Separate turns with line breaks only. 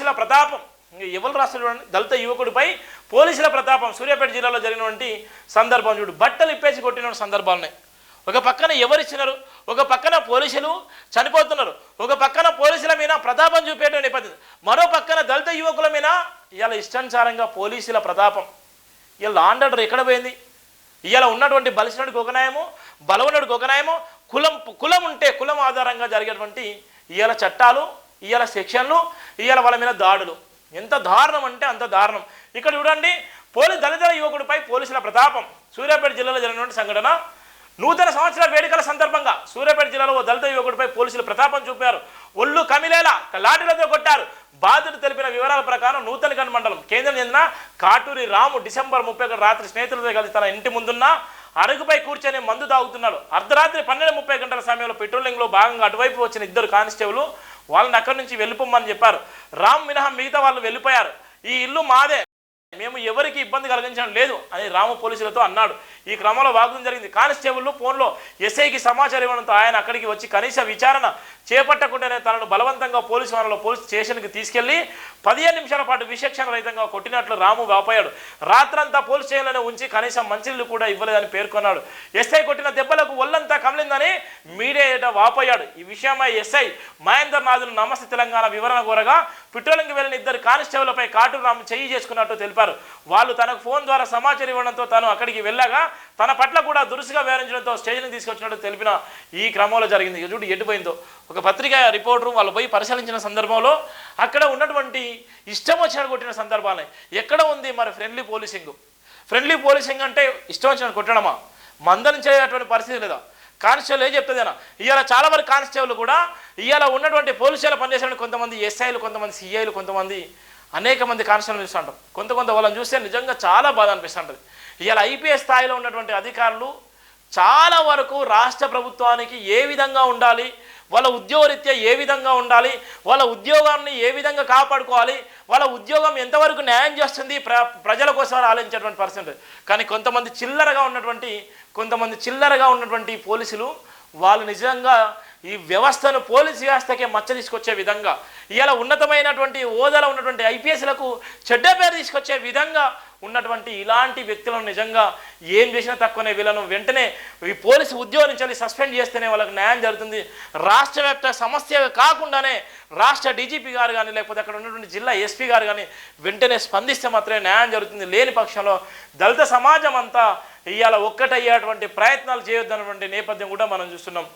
పోలీసుల ప్రతాపం. ఎవరు రాష్ట్రం చూడండి దళిత యువకుడిపై పోలీసుల ప్రతాపం. సూర్యాపేట జిల్లాలో జరిగినటువంటి సందర్భం చూడు. బట్టలు ఇప్పేసి కొట్టిన సందర్భాలున్నాయి ఒక పక్కన ఎవరిచ్చినారు? ఒక పక్కన పోలీసులు చనిపోతున్నారు. ఒక పక్కన పోలీసుల మీద ప్రతాపం చూపేట నేపథ్యం. మరో పక్కన దళిత యువకుల మీద ఇవాళ ఇష్టానుసారంగా పోలీసుల ప్రతాపం. ఇలా లాండ్ ఆర్డర్ ఎక్కడ పోయింది? ఇవాళ ఉన్నటువంటి బలిసినడికి ఒక న్యాయము బలవనుడికి ఒక న్యాయము కులం కులం ఉంటే కులం ఆధారంగా జరిగేటువంటి ఇవాళ చట్టాలు ఇవాళ సెక్షన్లు ఇవాళ వాళ్ళ మీద దాడులు. ఎంత దారుణం అంటే అంత దారుణం. ఇక్కడ చూడండి పోలీస్ దళితుల యువకుడిపై పోలీసుల ప్రతాపం. సూర్యాపేట జిల్లాలో జరిగినటువంటి సంఘటన. నూతన సంవత్సర వేడుకల సందర్భంగా సూర్యాపేట జిల్లాలో ఓ దళిత యువకుడిపై పోలీసులు ప్రతాపం చూపారు. ఒళ్ళు కమిలేలా లాఠీలతో కొట్టారు. బాధితుడు తెలిపిన వివరాల ప్రకారం నూతనగన్ మండలం కేంద్రం చెందిన కాటూరి రాము డిసెంబర్ ముప్పై ఒకటి రాత్రి స్నేహితులతో కలిసి తన ఇంటి ముందున్న అరుగుపై కూర్చొని మందు తాగుతున్నాడు. అర్ధరాత్రి పన్నెండు ముప్పై గంటల సమయంలో పెట్రోలింగ్లో భాగంగా అటువైపు వచ్చిన ఇద్దరు కానిస్టేబుల్ వాళ్ళని అక్కడి నుంచి వెళ్ళిపోమని చెప్పారు. రామ్ మినహా మిగతా వాళ్ళు వెళ్ళిపోయారు. ఈ ఇల్లు మాదే. మేము ఎవరికి ఇబ్బంది కలిగించడం లేదు అని రాము పోలీసులతో అన్నాడు. ఈ క్రమంలో వాగ్దం జరిగింది. కానిస్టేబుల్ ఫోన్లో ఎస్ఐకి సమాచారం ఇవ్వడంతో ఆయన అక్కడికి వచ్చి కనీస విచారణ చేపట్టకుండానే తనను బలవంతంగా పోలీసు వారిలో పోలీస్ స్టేషన్కి తీసుకెళ్ళి పదిహేను నిమిషాల పాటు విశక్షణ రహితంగా కొట్టినట్లు రాము వాపోయాడు. రాత్రంతా పోలీస్ స్టేషన్లోనే ఉంచి కనీసం మంచినీళ్ళు కూడా ఇవ్వలేదని పేర్కొన్నాడు. ఎస్ఐ కొట్టిన దెబ్బలకు ఒళ్ళంతా కమిలిందని మీడియా వాపోయాడు. ఈ విషయమై ఎస్ఐ మహేందర్ నాథులు నమస్తే తెలంగాణ వివరణ కోరగా పెట్రోలింగ్కి వెళ్ళిన ఇద్దరు కానిస్టేబుల్పై కాటూరు రాము చెయ్యి చేసుకున్నట్టు తెలిపారు. వాళ్ళు తనకు ఫోన్ ద్వారా సమాచారం ఇవ్వడంతో తాను అక్కడికి వెళ్ళగా తన పట్ల కూడా దురుసుగా వివరించడంతో స్టేషన్కి తీసుకొచ్చినట్టు తెలిపిన ఈ క్రమంలో జరిగింది. చూడు ఎటుపోయిందో ఒక పత్రిక రిపోర్టర్ వాళ్ళు పోయి పరిశీలించిన సందర్భంలో అక్కడ ఉన్నటువంటి ఇష్టం వచ్చిన కొట్టిన సందర్భాలే. ఎక్కడ ఉంది మరి ఫ్రెండ్లీ పోలీసింగ్ ఫ్రెండ్లీ పోలీసింగ్ అంటే ఇష్టం వచ్చిన కొట్టడమా? మందలించేటువంటి పరిస్థితి లేదా? కానిస్టేబుల్ ఏం చెప్తుందేనా ఇవాళ చాలా వరకు కానిస్టేబుల్ కూడా ఇవాళ ఉన్నటువంటి పోలీసులు పనిచేసిన కొంతమంది ఎస్ఐలు కొంతమంది సిఐలు కొంతమంది అనేక మంది కానిస్టేబుల్ చూస్తుంటారు. కొంత కొంత వాళ్ళని చూస్తే నిజంగా చాలా బాధ అనిపిస్తుంటుంది. ఇవాళ ఐపీఎస్ స్థాయిలో ఉన్నటువంటి అధికారులు చాలా వరకు రాష్ట్ర ప్రభుత్వానికి ఏ విధంగా ఉండాలి వాళ్ళ ఉద్యోగరీత్యా ఏ విధంగా ఉండాలి వాళ్ళ ఉద్యోగాన్ని ఏ విధంగా కాపాడుకోవాలి వాళ్ళ ఉద్యోగం ఎంతవరకు న్యాయం చేస్తుంది ప్ర ప్రజల కోసం ఆలోచించేటువంటి పర్సెంట్ కానీ కొంతమంది చిల్లరగా ఉన్నటువంటి కొంతమంది చిల్లరగా ఉన్నటువంటి పోలీసులు వాళ్ళు నిజంగా ఈ వ్యవస్థను పోలీసు వ్యవస్థకే మచ్చ తీసుకొచ్చే విధంగా ఇవాళ ఉన్నతమైనటువంటి హోదాలో ఉన్నటువంటి ఐపీఎస్లకు చెడ్డ పేరు తీసుకొచ్చే విధంగా ఉన్నటువంటి ఇలాంటి వ్యక్తులను నిజంగా ఏం చేసినా తక్కువనే వీళ్ళను వెంటనే ఈ పోలీసు ఉద్యోగం నుంచి సస్పెండ్ చేస్తేనే వాళ్ళకి న్యాయం జరుగుతుంది. రాష్ట్ర వ్యాప్త సమస్య కాకుండానే రాష్ట్ర డీజీపీ గారు కానీ లేకపోతే అక్కడ ఉన్నటువంటి జిల్లా ఎస్పీ గారు కానీ వెంటనే స్పందిస్తే మాత్రమే న్యాయం జరుగుతుంది. లేని పక్షంలో దళిత సమాజం అంతా ఇవాళ ఒక్కటయ్యేటువంటి ప్రయత్నాలు చేయొద్దన్నటువంటి నేపథ్యం కూడా మనం చూస్తున్నాం.